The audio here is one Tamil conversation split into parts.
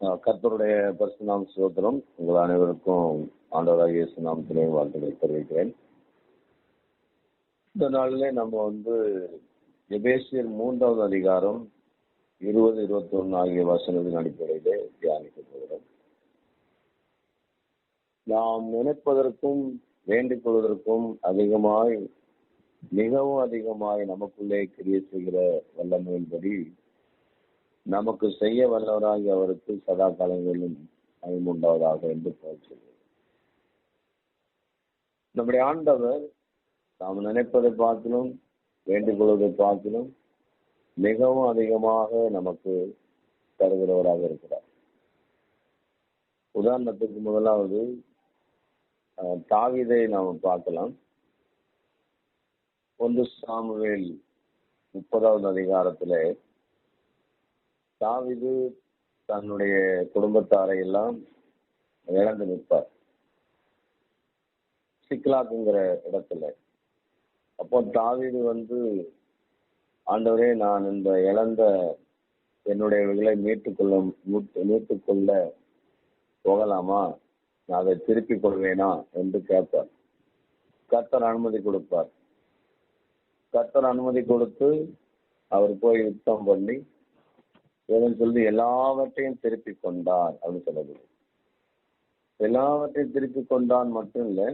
கர்த்தருடைய பரிசுநாம் சுதந்திரம் உங்கள் அனைவருக்கும் ஆண்டவராக இயேசு நாமத்திலே வாழ்த்துக்களை தெரிவிக்கிறேன். இந்த நாளிலே நம்ம வந்து எபேசியர் மூன்றாவது அதிகாரம் இருபது இருபத்தி ஒன்று ஆகிய வசனத்தின் அடிப்படையிலே தியானிக்க போகிறோம். நாம் நினைப்பதற்கும் வேண்டிக் கொள்வதற்கும் அதிகமாய் மிகவும் அதிகமாய் நமக்குள்ளே கிரிய செய்கிற வல்லமையின்படி நமக்கு செய்ய வல்லவராகி அவருக்கு சதா காலங்களிலும் உண்டாவதாக என்று போச்சு நம்முடைய ஆண்டவர் நாம் நினைப்பதை பார்க்கணும் வேண்டுகொள்வதை பார்த்திலும் பார்க்கணும் மிகவும் அதிகமாக நமக்கு தருகிறவராக இருக்கிறார். உதாரணத்துக்கு முதலாவது தாவிதை நாம் பார்க்கலாம். ஒன்று சாமுவேல் முப்பதாவது அதிகாரத்திலே தாவிது தன்னுடைய குடும்பத்தாரை எல்லாம் இழந்து நிற்பார். சிக்லாக்குங்கிற இடத்துல. அப்போ தாவிது வந்து ஆண்டவரே நான் இந்த இழந்த என்னுடைய என்னுடையவைகளை மீட்டுக்கொள்ள மீட்டு மீட்டுக்கொள்ள போகலாமா? நான் அதை திருப்பிக் கொள்வேனா? என்று கேட்பார். கர்த்தர் அனுமதி கொடுப்பார். கர்த்தர் அனுமதி கொடுத்து அவர் போய் யுத்தம் பண்ணி இவன் சொல்லி எல்லாவற்றையும் திருப்பி கொண்டார் அப்படின்னு சொல்லக்கூடிய எல்லாவற்றையும் திருப்பி கொண்டான் மட்டும் இல்லை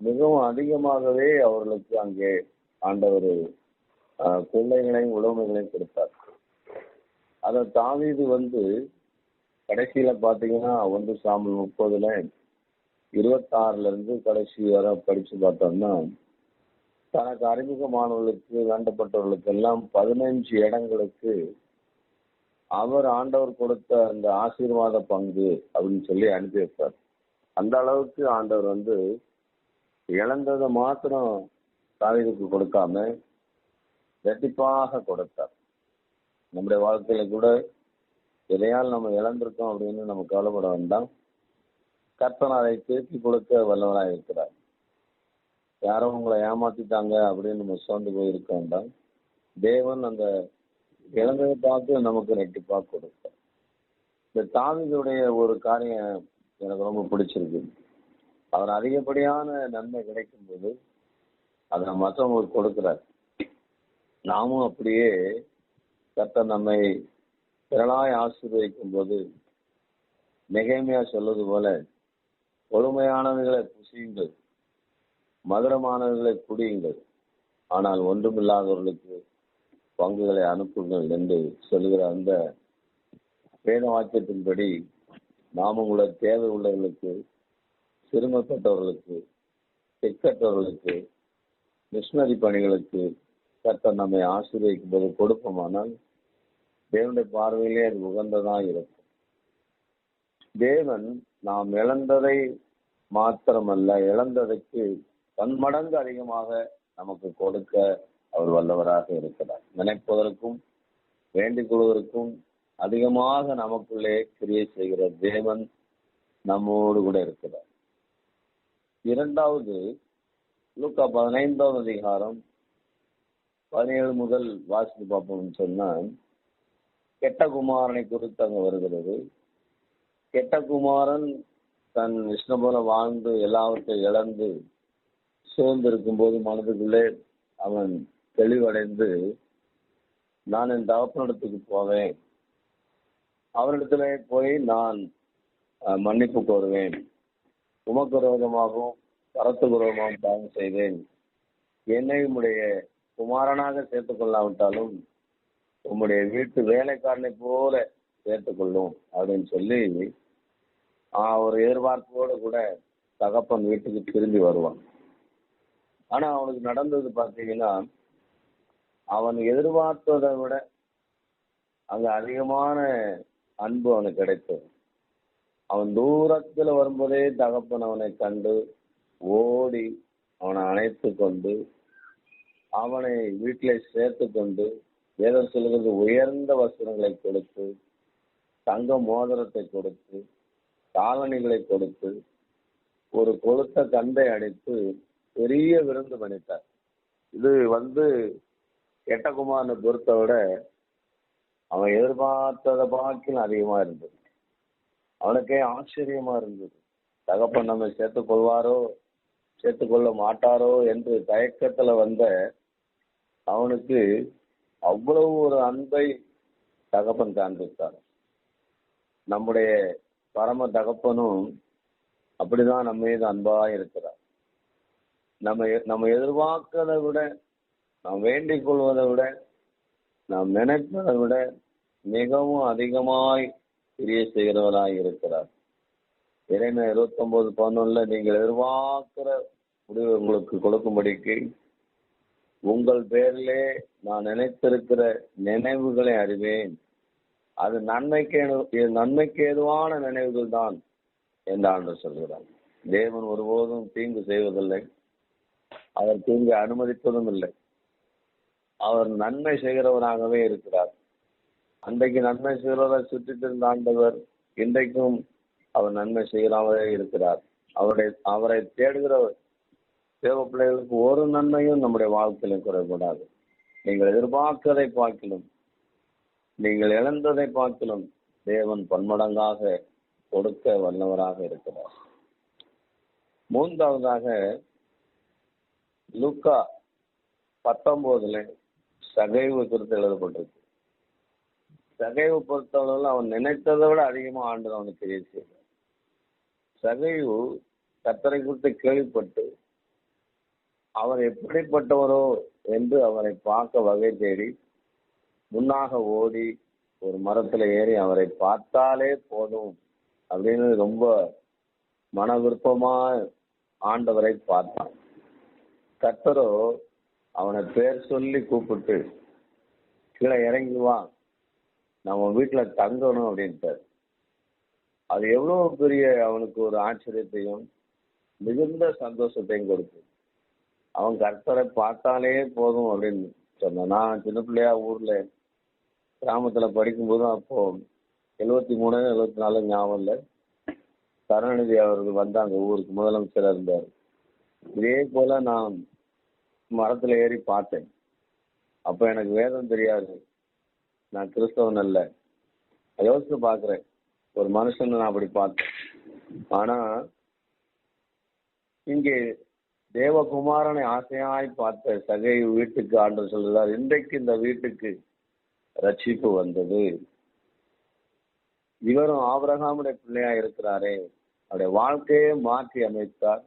மிகவும் அதிகமாகவே அவர்களுக்கு அங்கே ஆண்டவர் கொள்ளைகளையும் உடமைகளையும் கொடுத்தார். அதை தாவீது வந்து கடைசியில பாத்தீங்கன்னா ஒன்று சாமல் முப்பதுல இருபத்தாறுல இருந்து கடைசி வரை படிச்சு பார்த்தோம்னா தனக்கு அறிமுகமானவர்களுக்கு வேண்டப்பட்டவர்களுக்கு எல்லாம் பதினைஞ்சு இடங்களுக்கு அவர் ஆண்டவர் கொடுத்த அந்த ஆசீர்வாத பங்கு அப்படின்னு சொல்லி அனுப்பி வைப்பார். அந்த அளவுக்கு ஆண்டவர் வந்து இழந்ததை மாத்திரம் தாவீதுக்கு கொடுக்காம ரெட்டிப்பாக கொடுத்தார். நம்முடைய வாழ்க்கையில கூட எதையால் நம்ம இழந்திருக்கோம் அப்படின்னு நம்ம கவலைப்பட வேண்டாம். கர்த்தன் அதை திருப்பி கொடுக்க வல்லவராக இருக்கிறார். யாரும் உங்களை ஏமாத்திட்டாங்க அப்படின்னு நம்ம சோர்ந்து போயிருக்க வேண்டாம். தேவன் அந்த இழந்ததை பார்த்து நமக்கு ரெட்டிப்பாக கொடுக்க இந்த தாவிதுடைய ஒரு காரியம் எனக்கு ரொம்ப பிடிச்சிருக்கு. அவர் அதிகப்படியான நன்மை கிடைக்கும் போது அதை மற்றவங்களுக்கு கொடுக்கிறார். நாமும் அப்படியே கத்த நம்மை திரளாய் ஆசீர்வதிக்கும் போது மிகைமையா சொல்வது போல பொறுமையானவர்களை புசியுங்கள் மதுரமானவர்களை குடியுங்கள். ஆனால் ஒன்றுமில்லாதவர்களுக்கு பங்குகளை அனுப்புங்கள் என்று சொல்கிற அந்த வேத வாக்கியத்தின்படி நாமும் கூட தேவை உள்ளவர்களுக்கு சிறுமப்பட்டவர்களுக்கு திக்கற்றவர்களுக்கு மிஷினரி பணிகளுக்கு கர்த்தர் நம்மை ஆசீர்வதிக்கும் போது கொடுப்போமானால் தேவனுடைய பார்வையிலே அது உகந்ததாக இருக்கும். தேவன் நாம் இழந்ததை மாத்திரமல்ல இழந்ததற்கு பன்மடங்கு அதிகமாக நமக்கு கொடுக்க அவர் வல்லவராக இருக்கிறார். நினைப்பதற்கும் வேண்டிக் கொள்வதற்கும் அதிகமாக நமக்குள்ளே கிரியை செய்கிற தேவன் நம்மோடு கூட இருக்கிறார். இரண்டாவது லூக்கா பதினைந்தாவது அதிகாரம் பதினேழு முதல் வாசித்து பார்ப்போம்னு சொன்னால் கெட்ட குமாரனை குறித்து அங்கே வருகிறது. கெட்ட குமாரன் தன் இஷ்டம் போல வாழ்ந்து எல்லாவற்றையும் இழந்து சோர்ந்து இருக்கும்போது மனதுக்குள்ளே அவன் தெளிவடைந்து நான் என் தகப்பனிடத்துக்கு போவேன். அவரிடத்துல போய் நான் மன்னிப்பு கோருவேன். உமக்கு விரோதமாகவும் பரத்து விரோதமாகவும் பாவம் செய்தேன் என்னை உம்முடைய குமாரனாக சேர்த்து கொள்ளாவிட்டாலும் உம்முடைய வீட்டு வேலைக்காரனை போல சேர்த்து கொள்ளும் அப்படின்னு சொல்லி ஒரு எதிர்பார்ப்போடு கூட தகப்பன் வீட்டுக்கு திரும்பி வருவான். ஆனா அவனுக்கு நடந்தது பார்த்தீங்கன்னா அவன் எதிர்பார்த்ததை விட அங்க அதிகமான அன்பு அவனுக்கு கிடைத்தது. அவன் தூரத்துல வரும்போதே தகப்பன் அவனை கண்டு ஓடி அவனை அணைத்து கொண்டு அவனை வீட்டிலே சேர்த்து கொண்டு வேதம் சொல்கிறது உயர்ந்த வசனங்களை கொடுத்து தங்க மோதிரத்தை கொடுத்து காலணிகளை கொடுத்து ஒரு கொளுத்த கந்தை அடித்து பெரிய விருந்து பண்ணிட்டார். இது வந்து கெட்டகுமாரனை பொறுத்த விட அவன் எதிர்பார்த்ததை பாக்கில் அதிகமா இருந்தது. அவனுக்கே ஆச்சரியமா இருந்தது. தகப்பன் நம்ம சேர்த்துக் கொள்வாரோ சேர்த்து கொள்ள மாட்டாரோ என்று தயக்கத்துல வந்த அவனுக்கு அவ்வளவு ஒரு அன்பை தகப்பன் காண்பித்தார் நம்முடைய பரம தகப்பனும் அப்படிதான் நம்ம மீது அன்பா இருக்கிறார். நம்ம நம்ம எதிர்பார்க்கிறதை விட நாம் வேண்டிக் கொள்வதை விட நாம் நினைப்பதை விட மிகவும் அதிகமாய் கிரிய செய்கிறவராய் இருக்கிறார். இறைமை இருபத்தி ஒன்பது பதினொன்னுல நீங்கள் எதிர்பார்க்கிற முடிவு உங்களுக்கு கொடுக்கும்படிக்கு உங்கள் பேரிலே நான் நினைத்திருக்கிற நினைவுகளை அறிவேன். அது நன்மைக்கு நன்மைக்கு ஏதுவான நினைவுகள் தான் என்று ஆண்டு சொல்கிறார். தேவன் ஒருபோதும் தீங்கு செய்வதில்லை. அவர் தீங்கு அனுமதிப்பதும் இல்லை. அவர் நன்மை செய்கிறவராகவே இருக்கிறார். அன்றைக்கு நன்மை செய்கிறவரை சுற்றிட்டு இருந்த ஆண்டவர் இன்றைக்கும் அவர் நன்மை செய்கிறவரே இருக்கிறார். அவரை அவரை தேடுகிறவர் தேவ பிள்ளைகளுக்கு ஒரு நன்மையும் நம்முடைய வாழ்க்கையிலும் குறைபடாது. நீங்கள் எதிர்பார்க்கதை பார்க்கலும் நீங்கள் இழந்ததை பார்க்கலும் தேவன் பன்மடங்காக கொடுக்க வல்லவராக இருக்கிறார். மூன்றாவதாக லுக்கா பத்தொன்பதுல சகைவு குறித்து எழுதப்பட்டிருக்கு. சகைவு பொறுத்தவரையில் அவன் நினைத்ததை விட அதிகமாக ஆண்டு அவனுக்கு தெரிய செய்தார் சகைவு கத்தரை குறித்து கேள்விப்பட்டு அவர் எப்படிப்பட்டவரோ என்று அவரை பார்க்க வகை தேடி முன்னாக ஓடி ஒரு மரத்தில் ஏறி அவரை பார்த்தாலே போதும் அப்படின்னு ரொம்ப மன விருப்பமா ஆண்டவரை பார்த்தான். கத்தரோ அவனை பேர் சொல்லி கூப்பிட்டு கீழே இறங்கிவான் நம்ம வீட்டில் தங்கணும் அப்படின்ட்டார். அது எவ்வளோ பெரிய அவனுக்கு ஒரு ஆச்சரியத்தையும் மிகுந்த சந்தோஷத்தையும் கொடுத்து அவன் கர்த்தரை பார்த்தாலே போதும் அப்படின்னு சொன்னான். நான் சின்ன பிள்ளையா ஊரில் கிராமத்தில் படிக்கும்போது அப்போ எழுபத்தி மூணு எழுபத்தி நாலு ஞாபகம் இல்லை. கருணாநிதி அவர்கள் வந்தாங்க ஊருக்கு முதலமைச்சராக இருந்தார். இதே போல நான் மரத்துல ஏறி பார்த்தேன். அப்ப எனக்கு வேதம் தெரியாது. நான் கிறிஸ்தவன் அல்ல. யோசிச்சு பாக்குறேன் ஒரு மனுஷன் நான் அப்படி பார்த்தேன். ஆனா இங்கே தேவகுமாரனை ஆசையாய் பார்த்த சகை வீட்டுக்கு ஆண்டு சொல்கிறார் இன்றைக்கு இந்த வீட்டுக்கு ரட்சிப்பு வந்தது. இவரும் ஆபரகாமுடைய பிள்ளையா இருக்கிறாரே. அவருடைய வாழ்க்கையே மாற்றி அமைத்தார்.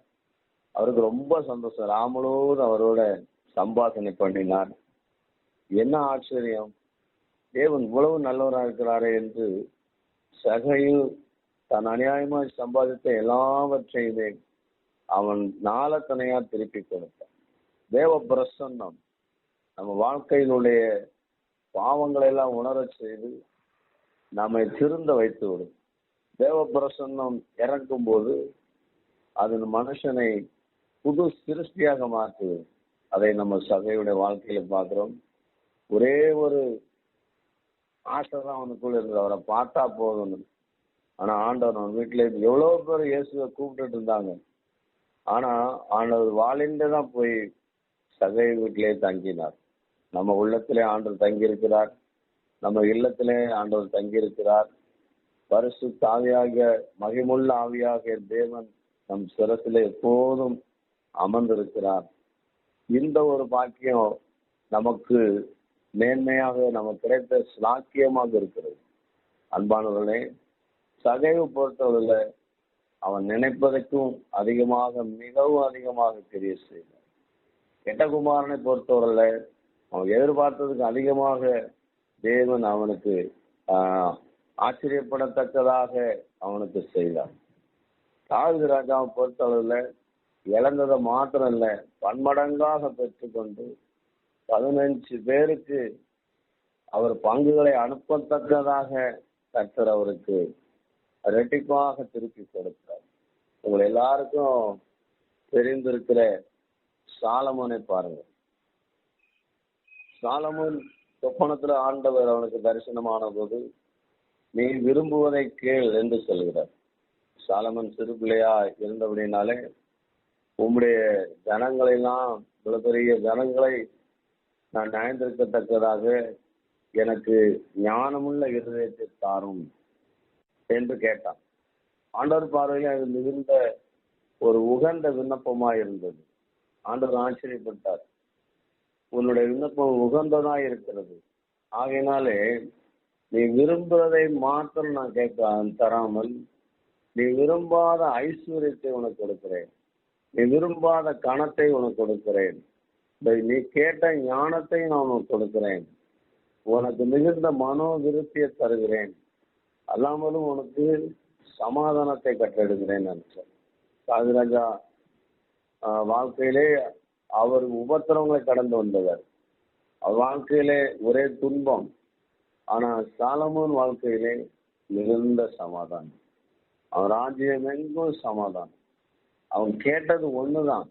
அவருக்கு ரொம்ப சந்தோஷம். ராமலோர் அவரோட சம்பாஷணை பண்ணினார். என்ன ஆச்சரியம்? தேவன் இவ்வளவு நல்லவராக இருக்கிறாரே என்று சகையும் தன் அநியாயமாய் சம்பாதித்த எல்லாவற்றையுமே அவன் நாளத்தனையா திருப்பி கொடுத்தான். தேவ பிரசன்னம் நம்ம வாழ்க்கையினுடைய பாவங்களை எல்லாம் உணரச் செய்து நம்மை திருந்த வைத்து விடும். தேவ பிரசன்னம் இறக்கும் போது அது மனுஷனை புது சிருஷ்டியாக மாற்றுது அதை நம்ம சகையுடைய வாழ்க்கையில பாக்குறோம் ஒரே ஒரு ஆசை தான் அவனுக்குள்ள இருந்தது. அவரை பார்த்தா போதும்னு. ஆனா ஆண்டவர் அவன் வீட்டுல எவ்வளவு பேர் இயேசுவை கூப்பிட்டுட்டு இருந்தாங்க. ஆனா ஆண்டவர் வாழிந்து தான் போய் சகை வீட்டிலே தங்கினார். நம்ம உள்ளத்திலே ஆண்டவர் தங்கியிருக்கிறார். நம்ம இல்லத்திலே ஆண்டவர் தங்கியிருக்கிறார். பரிசு தாவியாக மகிமுள்ள ஆவியாக தேவன் நம் சிரத்திலே எப்போதும் அமர்ந்திருக்கிறார். இந்த ஒரு பாக்கியம் நமக்கு மேன்மையாக நமக்கு கிடைத்த சாக்கியமாக இருக்கிறது. அன்பானவர்களே சகைவு பொறுத்தவரையில் அவன் நினைப்பதற்கும் அதிகமாக மிகவும் அதிகமாக தெரிய செய்தார் கெட்டகுமாரனை பொறுத்தவரையில் அவன் எதிர்பார்த்ததுக்கு அதிகமாக தேவன் அவனுக்கு ஆச்சரியப்படத்தக்கதாக அவனுக்கு செய்தான் தாவித ராஜாவை பொறுத்தளவில் இழந்ததை மாத்திரம் இல்லை பன்மடங்காக பெற்றுக்கொண்டு பதினஞ்சு பேருக்கு அவர் பங்குகளை அனுப்பத்தக்கதாக கர்த்தர் அவருக்கு ரெட்டிப்பாக திருப்பி கொடுத்தார். உங்களை எல்லாருக்கும் தெரிந்திருக்கிற சாலமோனை பாருங்க. சாலமோன் சொப்பனத்துல ஆண்டவர் அவனுக்கு தரிசனமான போது நீ விரும்புவதை கேள் என்று சொல்கிறார் சாலமன் சிறு பிள்ளையா இருந்தபடினாலே உம்முடைய ஜனங்களெல்லாம் இவ்வளவு பெரிய ஜனங்களை நான் நியாயந்திருக்கத்தக்கதாக எனக்கு ஞானமுள்ள இருதயத்தை தாரும் என்று கேட்டான். ஆண்டவர் பார்வையில் அது மிகுந்த ஒரு உகந்த விண்ணப்பமா இருந்தது. ஆண்டவர் ஆச்சரியப்பட்டார். உன்னுடைய விண்ணப்பம் உகந்ததா இருக்கிறது. ஆகையினாலே நீ விரும்புவதை மாத்திரம் நான் கேட்க தராமல் நீ விரும்பாத ஐஸ்வர்யத்தை உனக்கு கொடுக்கிறேன். நீ விரும்பாத கணத்தை உனக்கு கொடுக்கிறேன். நீ கேட்ட ஞானத்தை நான் உனக்கு கொடுக்கிறேன். உனக்கு மிகுந்த மனோ விருத்தியை தருகிறேன். அல்லாமலும் உனக்கு சமாதானத்தை கட்டெடுக்கிறேன் நினைச்சேன் ராஜராஜா வாழ்க்கையிலே அவர் உபத்திரவங்களை கடந்து வந்தவர். வாழ்க்கையிலே ஒரே துன்பம். ஆனா சாலமோன் வாழ்க்கையிலே மிகுந்த சமாதானம். அவன் ராஜ்யம் எங்கும் சமாதானம். அவன் கேட்டது ஒண்ணுதான்.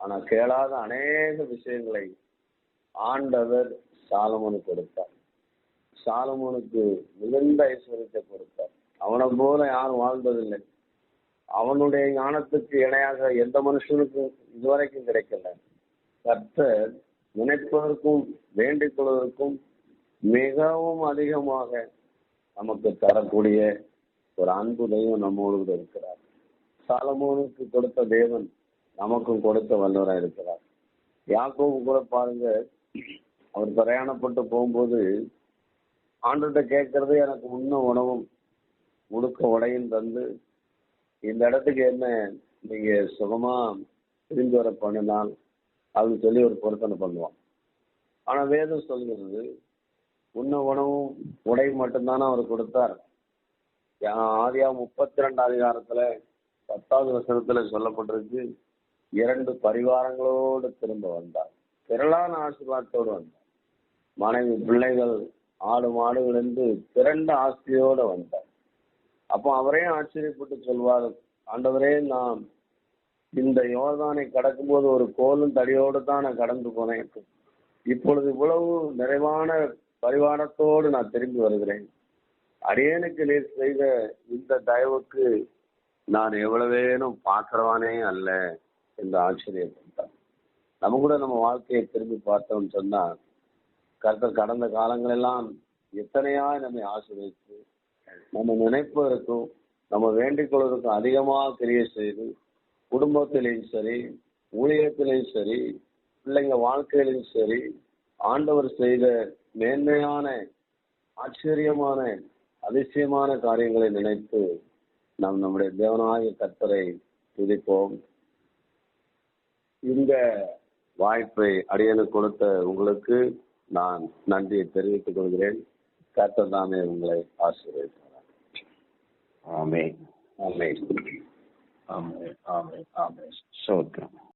ஆனா கேளாத அநேக விஷயங்களை ஆண்டவர் சாலமனு கொடுத்தார். சாலமோனுக்கு மிகுந்த ஐஸ்வர்யத்தை கொடுத்தார். அவனை போல யாரும் வாழ்ந்ததில்லை அவனுடைய ஞானத்துக்கு இணையாக எந்த மனுஷனுக்கும் இதுவரைக்கும் கிடைக்கல. கர்த்தர் நினைப்பதற்கும் வேண்டிக் கொள்வதற்கும் மிகவும் அதிகமாக நமக்கு தரக்கூடிய ஒரு அன்பு தெய்வம் நம்மோடு இருக்கிறார். சாலமோனுக்கு கொடுத்த தேவன் நமக்கும் கொடுத்த வல்லவராக இருக்கிறார். யாக்கோவு கூட பாருங்க அவர் பிரயாணப்பட்டு போகும்போது ஆண்டுகிட்ட கேட்கறது எனக்கு உண்ண உணவும் முழுக்க உடையும் தந்து இந்த இடத்துக்கு என்ன நீங்க சுகமா திரும்பி வர பண்ணினால்? அப்படின்னு சொல்லி ஒரு பொருத்தனை பண்ணுவான். ஆனா வேதம் சொல்கிறது உண்ண உணவும் உடை மட்டும்தானே அவர் கொடுத்தார். ஆதியா முப்பத்தி ரெண்டு அதிகாரத்துல பத்தாவது வசனத்துல சொல்லப்பட்டிருக்கு இரண்டு பரிவாரங்களோடு திரும்ப வந்தார். திரளான ஆசீர்வாதத்தோடு வந்தார். மனைவி பிள்ளைகள் ஆடு மாடுகள் என்று திரண்ட ஆசையோடு வந்தார். அப்போ அவரே ஆச்சரியப்பட்டு சொல்வார் ஆண்டவரே நான் இந்த யோர்தானை கடக்கும்போது ஒரு கோலும் தடியோடு தான் நான் கடந்து போனேன். இப்பொழுது இவ்வளவு நிறைவான பரிவாரத்தோடு நான் திரும்பி வருகிறேன். அடியேனுக்கு நீர் செய்த இந்த தயவுக்கு நான் எவ்வளவேனும் பார்க்கிறவானே அல்ல என்று ஆச்சரியப்பட்டான். நம்ம கூட நம்ம வாழ்க்கையை திரும்பி பார்த்தோம்னு சொன்னா கர்த்தர் கடந்த காலங்களெல்லாம் எத்தனையா நம்மை ஆசிரியத்து நம்ம நினைப்பதற்கும் நம்ம வேண்டிக் கொள்வதற்கும் அதிகமாக தெரிய செய்து குடும்பத்திலையும் சரி ஊழியத்திலையும் சரி பிள்ளைங்க வாழ்க்கையிலையும் சரி ஆண்டவர் செய்த மேன்மையான ஆச்சரியமான அதிசயமான காரியங்களை நினைத்து நாம் நம்முடைய தேவனாகிய கர்த்தரை துதிப்போம். இந்த வாய்ப்பை அடியனுக்கு கொடுத்த உங்களுக்கு நான் நன்றியை தெரிவித்துக் கொள்கிறேன். கர்த்தர் தாமே உங்களை ஆசீர்வதிப்பார் ஆமென். ஆமென். ஆமென். ஆமென். ஆமென். ஸ்தோத்திரம்